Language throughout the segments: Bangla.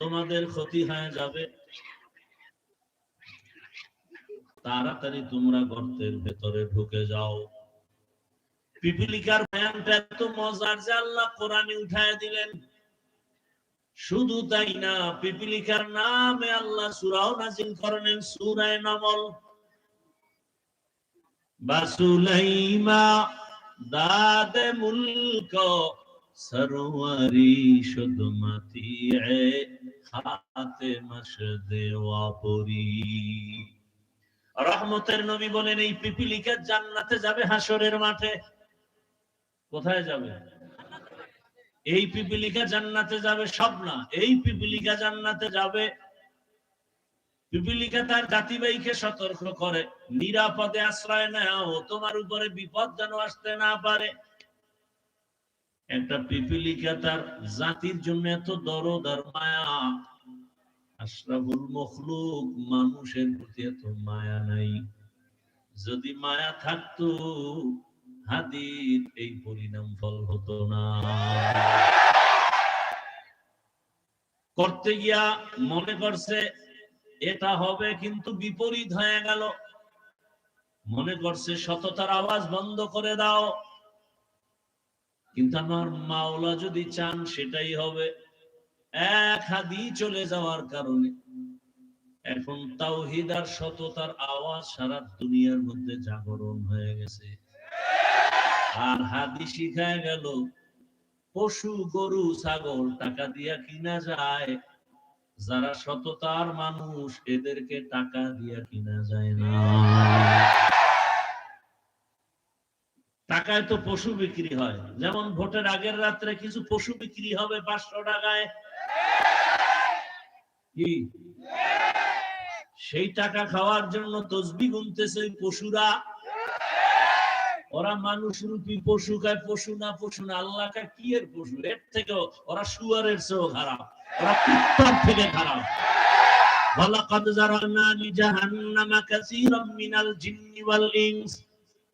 তোমাদের ক্ষতি হয়ে যাবে। তাড়াতাড়ি তোমরা গর্তের ভেতরে ঢুকে যাও। পিপিলিকার বয়ানটা এত মজার যে আল্লাহ কোরআনে উঠায় দিলেন। শুধু তাই না, পিপিলিকার নামে আল্লাহ সুরাও নাজিল করেন সুরায় নমল। বাসুলাইমা দাদে মুলক সরোয়ারি শুধমাতি খাতে মশদে ওয়াপরি। রহমতের নবী বলেন, এই পিপিলিকা জান্নাতে যাবে হাসরের মাঠে। কোথায় যাবে? এই পিপিলিকা জান্নাতে যাবে সব না এই পিপিলিকা জান্নাতে যাবে। পিপিলিকা তার জাতিবাহীকে সতর্ক করে, নিরাপদে আশ্রয় নেও তোমার উপরে বিপদ যেন আসতে না পারে। একটা পিপিলিকা তার জাতির জন্য এত দরদ আর মায়া। আশরাফুল মখলুক মানুষের প্রতি এত মায়া নাই। যদি মায়া থাকতো, হাদির এই পরিণাম ফল হতো না। করতে গিয়া মনে করছে, এটা হবে কিন্তু বিপরীত হয়ে গেল। মনে করছে, সততার আওয়াজ বন্ধ করে দাও। কিন্তু আমার মাওলা যদি চান, সেটাই হবে। এক হাদি চলে যাওয়ার কারণে। এখন তাওহিদ আর সততার আওয়াজ সারা দুনিয়ার মধ্যে জাগরণ হয়ে গেছে। আর হাদি শিখায় গেল, পশু, গরু, ছাগল, টাকা দিয়া কিনা যায়। যারা সততার মানুষ, এদেরকে টাকা দিয়া কিনা যায় না। টাকায় তো পশু বিক্রি হয় যেমন ভোটের আগের রাত্রে কিছু পশু বিক্রি হবে পাঁচশো টাকায় কি সেই টাকা খাওয়ার জন্য তসবি গুনতেছে ওই পশুরা ওরা মানুষ রূপী পশু খায় পশু না পশু না আল্লাহ খায় কি এর পশু এর থেকে ওরা শুয়ারের চেয়েও খারাপ ওরা কুত্তার থেকে খারাপ ولقد زرعنا لجهنم كثيرا من الجن والإنس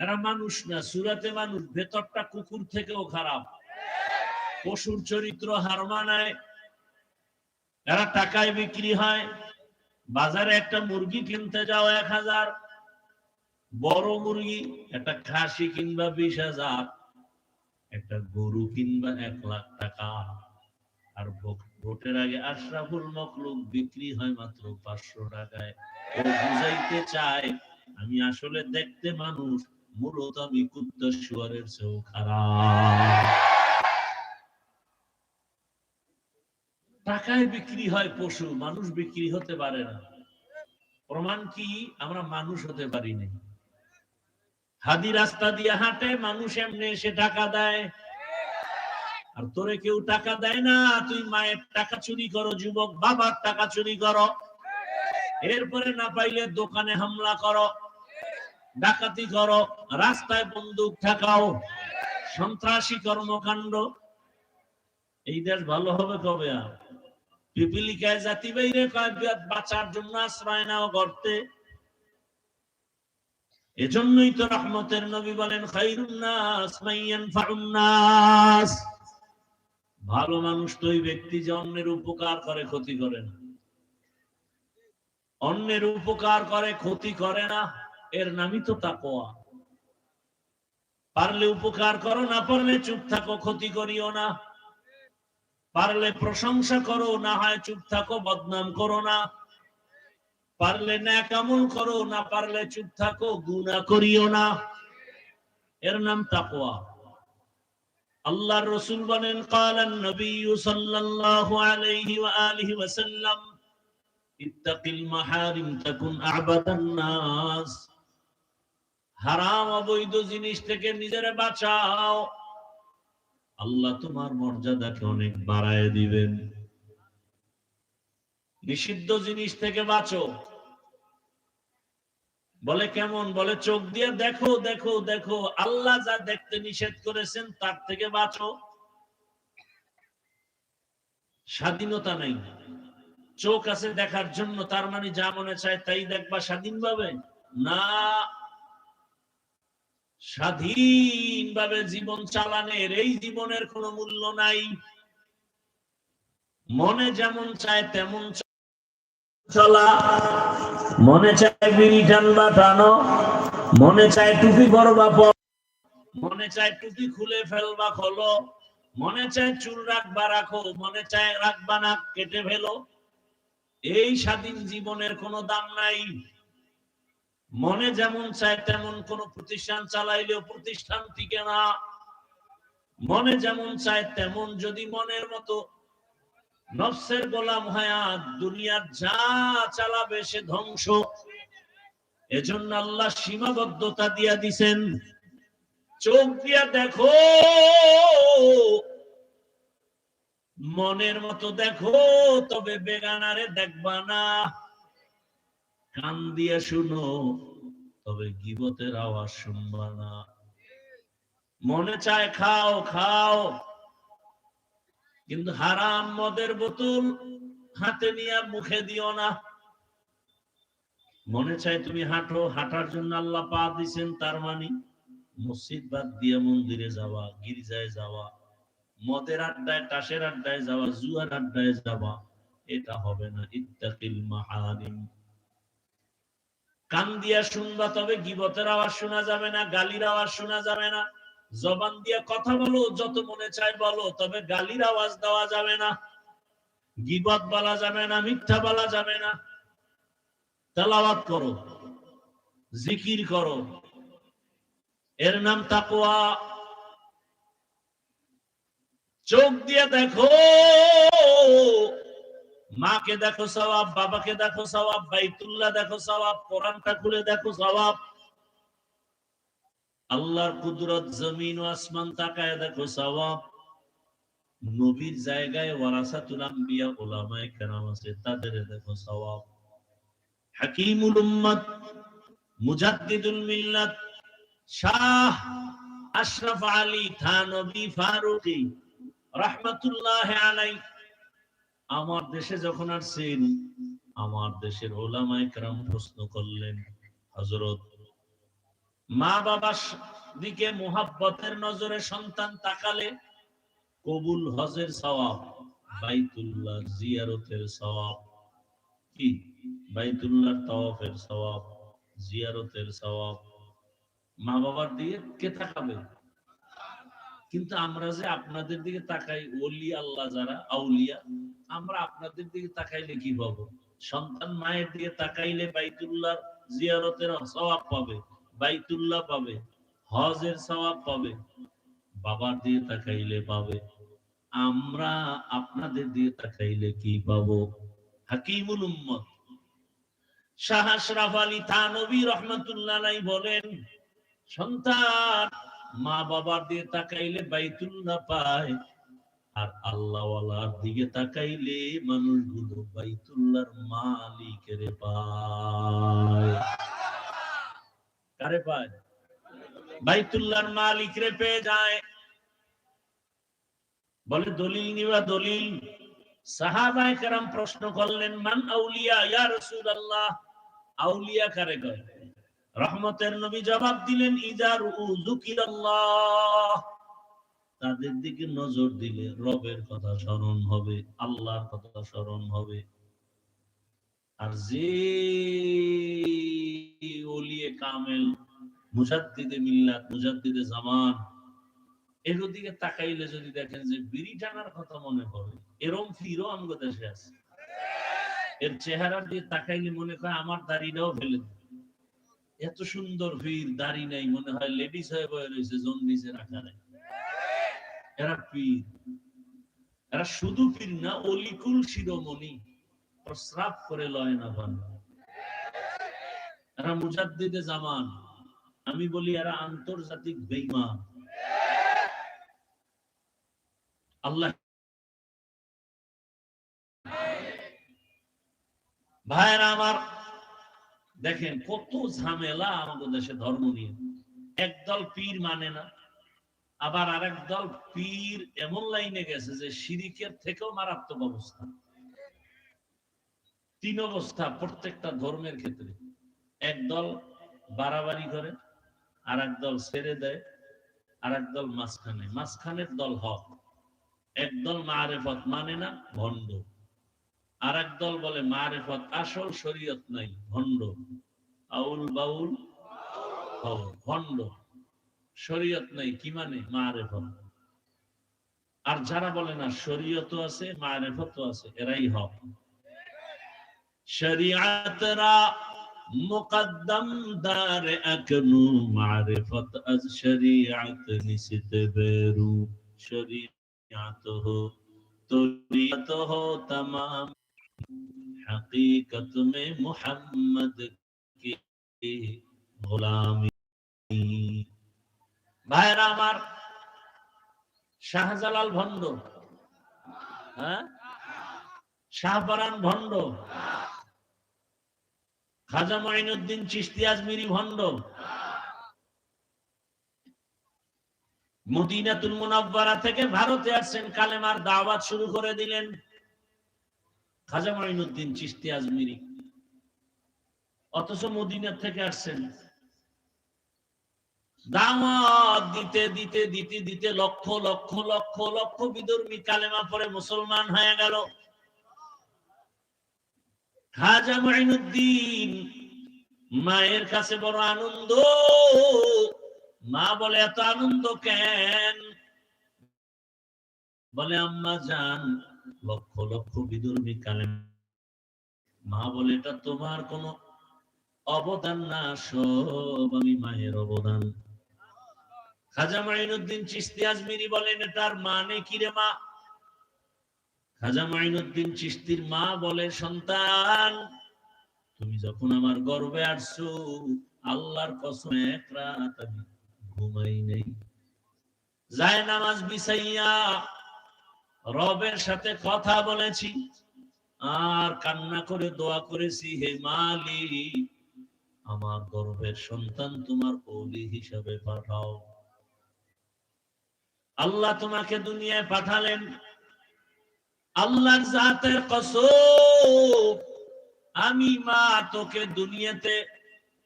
এরা মানুষ না, সুরাতে মানুষ, ভেতরটা কুকুর থেকেও খারাপ। পশুর চরিত্র হার মানায়, এরা টাকায় বিক্রি হয়। বাজারে একটা মুরগি কিনতে যাও এক হাজার, বড় মুরগি, একটা খাসি কিনবা বিশ হাজার, একটা গরু কিনবা এক লাখ টাকা। আর ভোটের আগে আশরাফুল মখলুক বিক্রি হয় মাত্র পাঁচশো টাকায়। ও বুঝাইতে চায়, আমি আসলে দেখতে মানুষ মূলত আমি চেয়েও খারাপ। টাকায় বিক্রি হয় পশু, মানুষ বিক্রি হতে পারে না। প্রমাণ কি? আমরা মানুষ হতে পারি হাদি রাস্তা দিয়ে হাঁটে, মানুষ এমনি এসে টাকা দেয়। আর তোরে কেউ টাকা দেয় না, তুই মায়ের টাকা চুরি করো, যুবক বাবার টাকা চুরি করো। এরপরে না পাইলে দোকানে হামলা করো। ডাকাতি করো, রাস্তায় বন্দুক ঠেকাও, সন্ত্রাসী কর্মকাণ্ড। এই দেশ ভালো হবে কবে আর? পিপিলিকায় জাতি বাইরে বাঁচার জন্য আশ্রয় নাও গর্তে। এজন্যই তো রহমতের নবী বলেন, খাইরুন নাস। ভালো মানুষ তো ওই ব্যক্তি যে অন্যের উপকার করে, ক্ষতি করে না। অন্যের উপকার করে, ক্ষতি করে না। এর নামই তো তাকোয়া পারলে উপকার করো, না পারলে চুপ থাকো, ক্ষতি করিও না। পারলে প্রশংসা করো, না হয় চুপ থাকো, বদনাম করো না। পারলে না কামল করো, না পারলে চুপ থাকো গুণা করিও না। এর নাম তাকোয়া আল্লাহর রসুল বলেন কালান নবী সাল্লাল্লাহু আলাইহি ওয়া আলিহি ওয়াসাল্লাম, ইত্তাকিল মাহারিম, তাকুন আবাদান নাস। হারাম অবৈধ জিনিস থেকে নিজেরে বাঁচাও। আল্লাহ তোমার মর্যাদাকে অনেক বাড়ায় দিবেন। নিষিদ্ধ জিনিস থেকে বাঁচো। বলে কেমন? বলে চোখ দিয়ে দেখো দেখো দেখো। আল্লাহ যা দেখতে নিষেধ করেছেন তার থেকে বাঁচো। স্বাধীনতা নেই। চোখ আছে দেখার জন্য, তার মানে যা মনে চায় তাই দেখবা স্বাধীনভাবে না স্বাধীনভাবে জীবন চালানের এই জীবনের কোনো মূল্য নাই। মনে যেমন চায় তেমন চলা। মনে চায় বিড়ি টানবা টানো। মনে চায় টুপি করবা মনে চায় টুপি খুলে ফেলবা খোলো। মনে চায় চুল রাখবা রাখো। মনে চায় রাখবা না কেটে ফেলো। এই স্বাধীন জীবনের কোনো দাম নাই। মনে যেমন চায়, তেমন কোন প্রতিষ্ঠান চালাইলেও প্রতিষ্ঠান টিকে না। মনে যেমন চায়, তেমন যদি মনের মতো নফসের গোলাম হায়াত দুনিয়ার যা চালাবে সে ধ্বংস। এজন্য আল্লাহ সীমাবদ্ধতা দিয়া দিছেন। চোখ দিয়া দেখো, মনের মতো দেখো, তবে বেগানারে দেখবা না। কান দিয়া শুনো, তবে গিবতের আওয়াজ শুনবা না। মনে চায় খাও খাও। কিন্তু হারাম মদের বোতল হাতে নিয়ে মুখে দিও না। মনে চায় তুমি হাঁটো, হাঁটার জন্য আল্লাহ পা দিছেন, তার মানে মসজিদ বাদ দিয়ে মন্দিরে যাওয়া, গির্জায় যাওয়া, মদের আড্ডায় টাসের আড্ডায় যাওয়া, জুয়ার আড্ডায় যাওয়া, এটা হবে না। ইত্তাকিল মাহারিম। কান দিয়া শুনবা, তবে গিবতের আওয়াজ শোনা যাবে না, গালির আওয়াজ শোনা যাবে না। জবান দিয়ে কথা বলো, যত মনে চায় বলো, তবে গালির আওয়াজ দেওয়া যাবে না। গিবত বলা যাবে না, মিথ্যা বলা যাবে না। তেলাওয়াত করো, জিকির করো। এর নাম তাকওয়া। চোখ দিয়ে দেখো মাকে দেখো সবাব বাবাকে দেখো সবাব বাইতুল্লাহ দেখো সবাব কোরআনটা খুলে দেখো সবাব আল্লাহর কুদরত জমিন ও আসমান তাকায় দেখো সবাব নবীর জায়গায় ওয়ারাসাতুল আম্বিয়া ওলামায়ে কেরাম আছে, তাদের দেখো সবাব হাকিমুল উম্মত, মুজাদ্দিদুল মিল্লাত, শাহ আশরাফ আলী থানবী ফারুকী, রহমতুল্লাহ আলাই আমার দেশে যখন আসছেন, আমার দেশের ওলামায়ে কেরাম প্রশ্ন করলেন, হযরত মা বাবার দিকে মোহাব্বতের নজরে সন্তান তাকালে কবুল হজের সওয়াব, বাইতুল্লাহ জিয়ারতের সওয়াব। কি? বাইতুল্লাহ তাওয়াফের সওয়াব, জিয়ারতের সওয়াব। মা বাবার দিকে কে তাকাবে? কিন্তু আমরা যে আপনাদের দিকে তাকাই, ওলি আল্লাহ যারা, আউলিয়া, আমরা আপনাদের দিকে তাকাইলে কি পাবো? সন্তান মায়ের দিকে তাকাইলে বাইতুল্লাহ জিয়ারতের সওয়াব পাবে, বাইতুল্লাহ পাবে, হজের সওয়াব পাবে, বাবার দিয়ে তাকাইলে পাবে। আমরা আপনাদের দিয়ে তাকাইলে কি পাবো? হাকিমুল উম্মত। শাহ আশরাফ আলী থানবী রহমতুল্লাহ বলেন, সন্তান মা বাবার দিয়ে তাকাইলে বাইতুল্লাহ পায়, আর আল্লাহওয়ালার দিকে তাকাইলে মানুষগুলো বাইতুল্লাহর মালিকের পায়। কারে পায়? বাইতুল্লাহর মালিক রে পেয়ে যায়। বলে, দলিল নিবা, দলিল। সাহাবায়ে কেরাম প্রশ্ন করলেন, মান আউলিয়া, ইয়া রাসূলুল্লাহ? আউলিয়া কারে কয়? রহমতের নবী জবাব দিলেন উযুকিরাল্লাহ তাদের দিকে নজর দিলে রবের কথা স্মরণ হবে, আল্লাহর কথা স্মরণ হবে। আর যে ওলিয়ে কামেল, মুজাদ্দিদে মিল্লাত, মুজাদ্দিদে জামান, এর দিকে তাকাইলে যদি দেখেন যে বিড়ি টানার কথা মনে পড়ে, এরম ফিরও আমগো দেশে আছে। এর চেহারার দিয়ে তাকাইলে মনে করে আমার দাড়িটাও ফেলে দিবে। এত সুন্দর ফির দাড়ি নাই, মনে হয় লেডিস হয়ে বয়ে রয়েছে জন্ডিসের আকারে এরা পীর। এরা শুধু পীর না, অলিকুল শিরোমণি। প্রস্রাব করে লয় না পান এরা মুজাদ্দিদে জামান। আমি বলি এরা আন্তর্জাতিক বেইমান আল্লাহ ভাইয়েরা আমার দেখেন, কত ঝামেলা আমাদের দেশে ধর্ম নিয়ে। একদল পীর মানে না। আবার আরেক দল পীর এমন লাইনে গেছে যে শিরিকের থেকেও মারাত্মক অবস্থা। তিন অবস্থা প্রত্যেকটা ধর্মের ক্ষেত্রে। একদল বাড়াবাড়ি করে আর দল ছেড়ে দেয় আর দল মাঝখানে। মাঝখানের দল হক। একদল মারেফত মানে না, ভণ্ড। আর দল বলে মারেফত, আসল শরীয়ত নাই, ভণ্ড। আউল বাউল? ভণ্ড। শরীয়ত নাই, কি মানে? মারেফত। আর যারা বলে না শরীয়ত আছে মারেফত আছে, এরাই হক। শরিয়াতরা মুকদ্দম দার আকনু মারেফত, আজ শরিয়াত নিশিত বেরু। শরিয়াত হো, তরিয়ত হো, তমাম हकीकत में मोहम्मद की गुलामी ভাইরা আমার শাহজালাল ভণ্ড হ্যাঁ শাহপরান ভণ্ড খাজা মাইনুদ্দিন চিস্তি আজমিরি ভণ্ড মদিনাতুল মুনাব্বারা থেকে ভারতে আসছেন কালেমার দাওয়াত শুরু করে দিলেন খাজা মাইনুদ্দিন চিস্তি আজমিরি। অথচ মদিনা থেকে আসছেন। দাওয়াত দিতে দিতে দিতে দিতে লক্ষ লক্ষ লক্ষ লক্ষ কালেমা পরে মুসলমান হয়ে গেল। খাজা মায়ের কাছে বড় আনন্দ। মা বলে, এত আনন্দ কেন? বলে, আম্মা যান লক্ষ লক্ষ বিদুর্মী কালেম মা বলে, এটা তোমার কোন অবদান না, সব আমি মায়ের অবদান। খাজা মাইনুদ্দিন চিস্তি আজমিরি বলেন, এটার মানে কি রে মা? খাজা মাইনুদ্দিন চিস্তির মা বলে, সন্তান, তুমি যখন আমার গর্বে আসছো, আল্লাহর কসম, এক রাত আমি ঘুমাই নেই। যায় নামাজ বিছাইয়া রবের সাথে কথা বলেছি। আর কান্না করে দোয়া করেছি, হে মালি আমার গর্বের সন্তান তোমার ওলি হিসাবে পাঠাও। আল্লাহ তোমাকে দুনিয়ায় পাঠালেন। আল্লাহর জাতের কসম, আমি মা তোকে দুনিয়াতে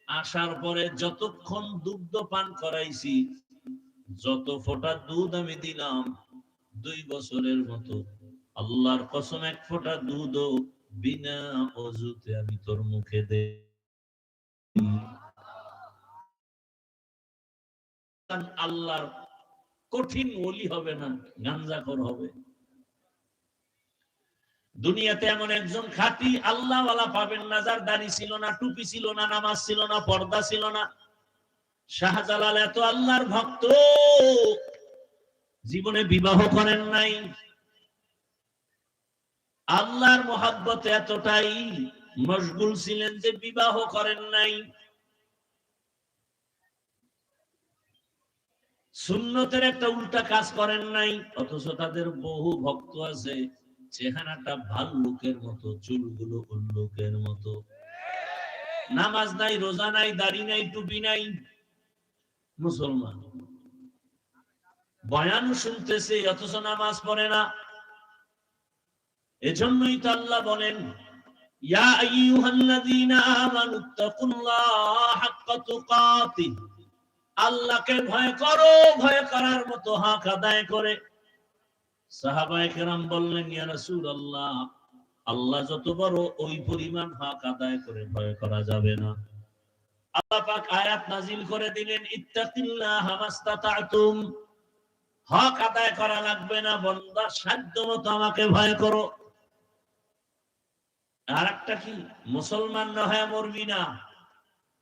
আসার পরে যতক্ষণ দুগ্ধ পান করাইছি, যত ফোঁটা দুধ আমি দিলাম দুই বছরের মতো। আল্লাহর কসম, এক ফোঁটা দুধও বিনা অজুতে আমি তোর মুখে দে আল্লাহর কঠিন ওলি হবে না গাঞ্জাখর হবে। দুনিয়াতে এমন একজন খাঁটি আল্লাহওয়ালা পাবেন না, যার দাড়ি ছিল না, টুপি ছিল না, নামাজ ছিল না, পর্দা ছিল না। শাহজালাল এত আল্লাহর ভক্ত। জীবনে বিবাহ করেন নাই। আল্লাহর মোহাব্বত এতটাই মশগুল ছিলেন যে বিবাহ করেন নাই। সুন্নতের একটা উল্টা কাজ করেন নাই, অথচ তাদের বহু ভক্ত আছে, চেহারাটা ভাল্লুকের মতো, চুলগুলো উল্লুকের মতো। নামাজ নাই, রোজা নাই, দাড়ি নাই, টুপি নাই। মুসলমান। বয়ান শুনতেছে, অথচ নামাজ পড়ে না। এজন্যই তো আল্লাহ বলেন আল্লাহকে ভয় করো, ভয় করার মতো হাক আদায় করে। সাহাবায়ে বললেন, ইয়া রাসূলুল্লাহ, আল্লাহ যত বড় ওই পরিমাণ হক আদায় করে ভয় করা যাবে না। আল্লাহ পাক আয়াত নাজিল করে দিলেন, ইত্তাকিল্লাহ মাস্তাতাতুম। হক আদায় করা লাগবে না বন্দা সাধ্য মতো আমাকে ভয় করো। আর একটা কি? মুসলমান না হয় মরবি না?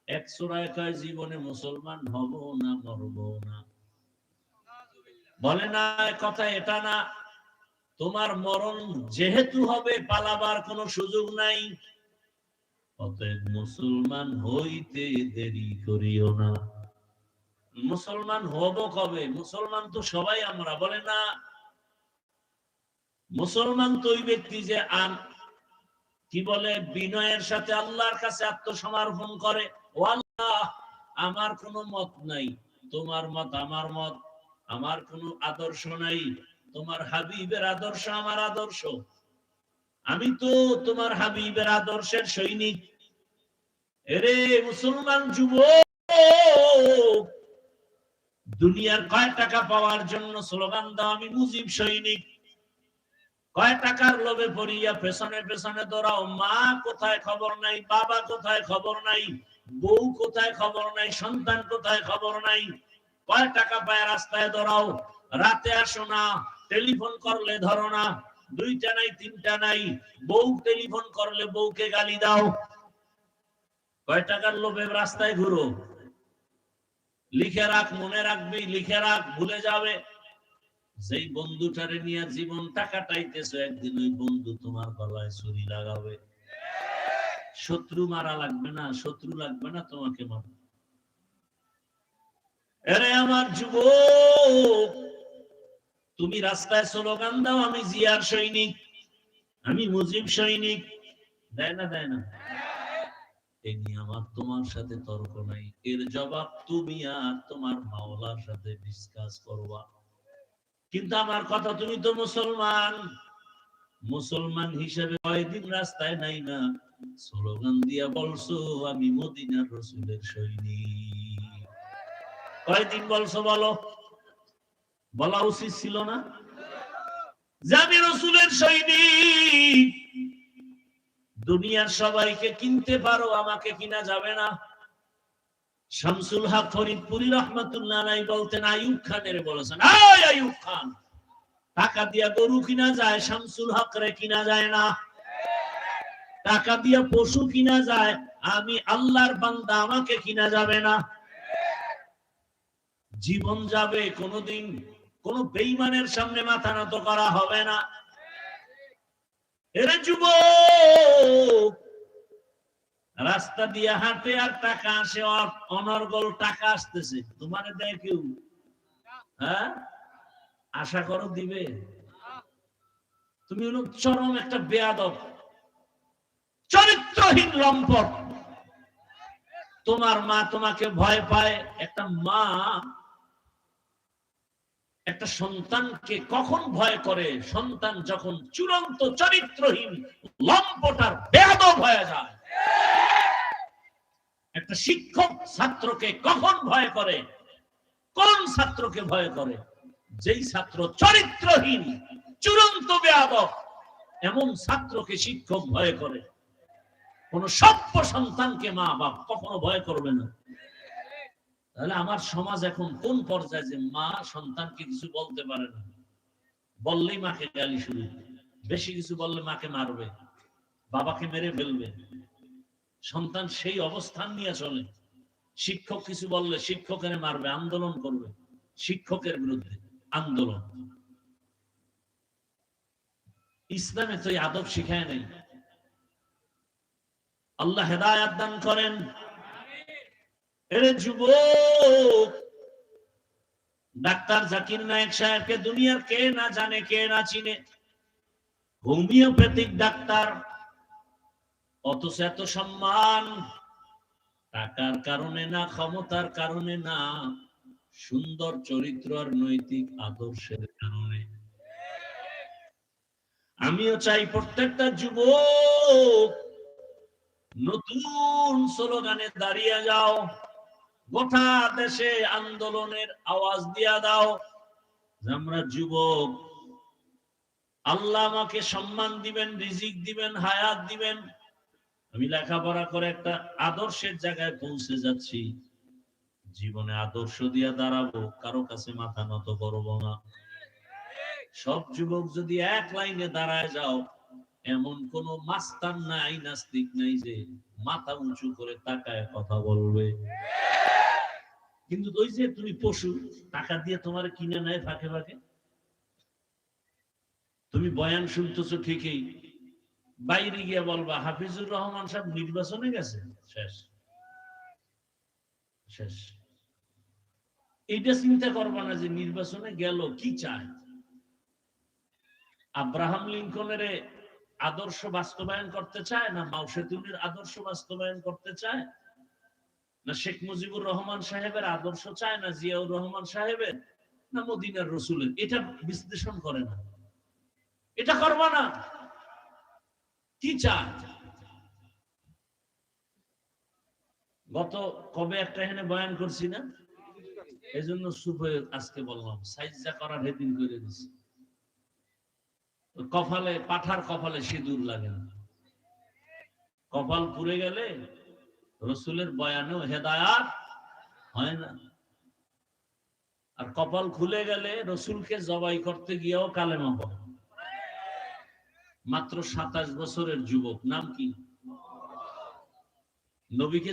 এক সুরায় কয়, জীবনে মুসলমান হব না, মরব না। বলে না কথা এটা না। তোমার মরণ যেহেতু হবে, পালাবার কোনো সুযোগ নাই। অতএব মুসলমান হইতে দেরি করিও না। মুসলমান হব কবে? মুসলমান তো সবাই আমরা, বলে না? মুসলমান তো ওই ব্যক্তি যে আন কি বলে, বিনয়ের সাথে আল্লাহর কাছে আত্মসমর্পণ করে। ও আল্লাহ, আমার কোনো মত নাই। তোমার মত আমার মত, আমার কোনো আদর্শ নাই। তোমার হাবিবের আদর্শ আমার আদর্শ। আমি তো তোমার হাবিবের আদর্শের সৈনিক। এরে মুসলমান যুব দুনিয়ার কয় টাকা পাওয়ার জন্য স্লোগান দাও, আমি মুজিব সৈনিক। কয় টাকার লোভে পড়িয়া পেছনে পেছনে দৌড়াও, মা কোথায় খবর নাই, বাবা কোথায় খবর নাই, বউ কোথায় খবর নাই, সন্তান কোথায় খবর নাই। কয় টাকা পায় রাস্তায় দৌড়াও, রাতে আসো না, টেলিফোন করলে ধরো না, দুইটা নাই, তিনটা নাই, বউ টেলিফোন করলে বউকে গালি দাও। কয় টাকার লোভে রাস্তায় ঘুরো লিখে রাখ, মনে রাখবি, লিখে রাখ, ভুলে যাবে। যেই বন্ধুটারে নিয়ে জীবন টাকা টাইতেছো, একদিন ওই বন্ধু তোমার গলায় ছুরি লাগাবে। শত্রু মারা লাগবে না, শত্রু লাগবে না তোমাকে মারা আরে আমার যুব তুমি রাস্তায় স্লোগান দাও, আমি জিয়ার সৈনিক, আমি মুজিব সৈনিক। দেয় না দেয় না। নিয়ে আমার তোমার সাথে তর্ক নাই। এর জবাব তুমি আর তোমার মাওলার সাথে ডিসকাস করবা। কিন্তু আমার কথা, তুমি তো মুসলমান। মুসলমান হিসেবে কয়দিন রাস্তায় নাই না। স্লোগান দিয়া বলছো, আমি মদিনার রসুলের সৈনিক। কয়দিন বলছো বলো? বলা উচিত ছিল না? যে আমি রসুলের সৈনিক। দুনিয়ার সবাইকে কিনতে পারো, আমাকে কিনা যাবে না। শামসুল হক ফরিদপুরি রহমতুল্লাহ আলাই বলতেন আয়ুব খানের বলেছেন আয়ুব খান, টাকা দিয়া গরু কিনা যায়, শামসুল হক রে কিনা যায় না। টাকা দিয়া পশু কিনা যায়, আমি আল্লাহর বান্দা, আমাকে কিনা যাবে না। জীবন যাবে, কোনোদিন কোন বেইমানের সামনে মাথা নত করা হবে না। এরা যুবক, রাস্তা দিয়ে হাঁটে আর টাকা আসে অনর্গল টাকা আসতেছে। তোমার দেয় কেউ? হ্যাঁ? আশা করো দিবে? তুমি হলো চরম একটা বেয়াদব। চরিত্রহীন লম্পট। তোমার মা তোমাকে ভয় পায়। একটা মা একটা সন্তানকে কখন ভয় করে? সন্তান যখন চূড়ান্ত চরিত্রহীন, লম্পটার বেয়াদব হয়ে যায়। একটা শিক্ষক ছাত্রকে কখন ভয় করে? কোন ছাত্রকে ভয় করে? যেই ছাত্র চরিত্রহীন, চূড়ান্ত বেয়াদব, এমন ছাত্রকে শিক্ষক ভয় করে। কোন সভ্য সন্তানকে মা বাপ কখনো ভয় করবে না। তাহলে আমার সমাজ এখন কোন পর্যায়ে যে মা সন্তানকে কিছু বলতে পারে না? বললেই মাকে গালি শুরু বেশি কিছু বললে মাকে মারবে, বাবাকে মেরে ফেলবে। সন্তান সেই অবস্থান নিয়ে চলে। শিক্ষক কিছু বললে শিক্ষকের মারবে, আন্দোলন করবে। শিক্ষকের বিরুদ্ধে আন্দোলন। ইসলামে তো আদব শিখায় নাই। আল্লাহ হেদায়াত দান করেন। এরে যুবক, ডাক্তার জাকির নায়ক সাহেবকে দুনিয়ার কে না জানে, কে না চিনে? হোমিওপ্যাথিক ডাক্তার, অথচ এত সম্মান, টাকার কারণে না, ক্ষমতার কারণে না, সুন্দর চরিত্র আর নৈতিক আদর্শের কারণে। আমিও চাই প্রত্যেকটা যুবক নতুন স্লোগানে দাঁড়িয়ে যাও। গোটা দেশে আন্দোলনের আওয়াজ দিয়া দাও আমরা যুবক। আল্লাহ আমাকে সম্মান দিবেন, রিজিক দিবেন, হায়াত দিবেন। আমি লেখাপড়া করে একটা আদর্শের জায়গায় পৌঁছে যাচ্ছি। জীবনে আদর্শ দিয়া দাঁড়াবো, কারও কাছে মাথা নত করব না। সব যুবক যদি এক লাইনে দাঁড়ায় যাও এমন কোন মাস্তান নাই, নাস্তিক নাই যে মাথা উঁচু করে তাকায় কথা বলবে। কিন্তু ওই যে তুমি পশু, টাকা দিয়ে তোমার কিনে নেয় ফাঁকে ফাঁকে? তুমি বয়ান শুনতেছো ঠিকই। বাইরে গিয়ে বলবা, হাফিজুর রহমান সাহেব নির্বাচনে গেছে? শেষ। শেষ। এইটা চিন্তা করবা না যে নির্বাচনে গেল, কি চায়? আব্রাহাম লিঙ্কনের আদর্শ বাস্তবায়ন করতে চায় না মাউসেতুনির আদর্শ বাস্তবায়ন করতে চায়? না শেখ মুজিবুর রহমান সাহেবের আদর্শ চায় না জিয়াউর রহমান সাহেবের? না মদিনার রসুলের? এটা বিশ্লেষণ করে না। এটা করবা না। কি চায়? গত কবে একটা এখানে বয়ান করছি না? এই জন্য হয়ে আজকে বললাম, সাইজা করার হেদিন করে দিছি। কপালে, পাঠার কপালে সিঁদুর লাগে না। কপাল পুড়ে গেলে রসুলের বয়ানেও হেদায়াত হয় না। আর কপাল খুলে গেলে রসুলকে জবাই করতে গিয়েও কালেমা পড়ে। মাত্র সাতাশ বছরের যুবক, নাম কি? নবীকে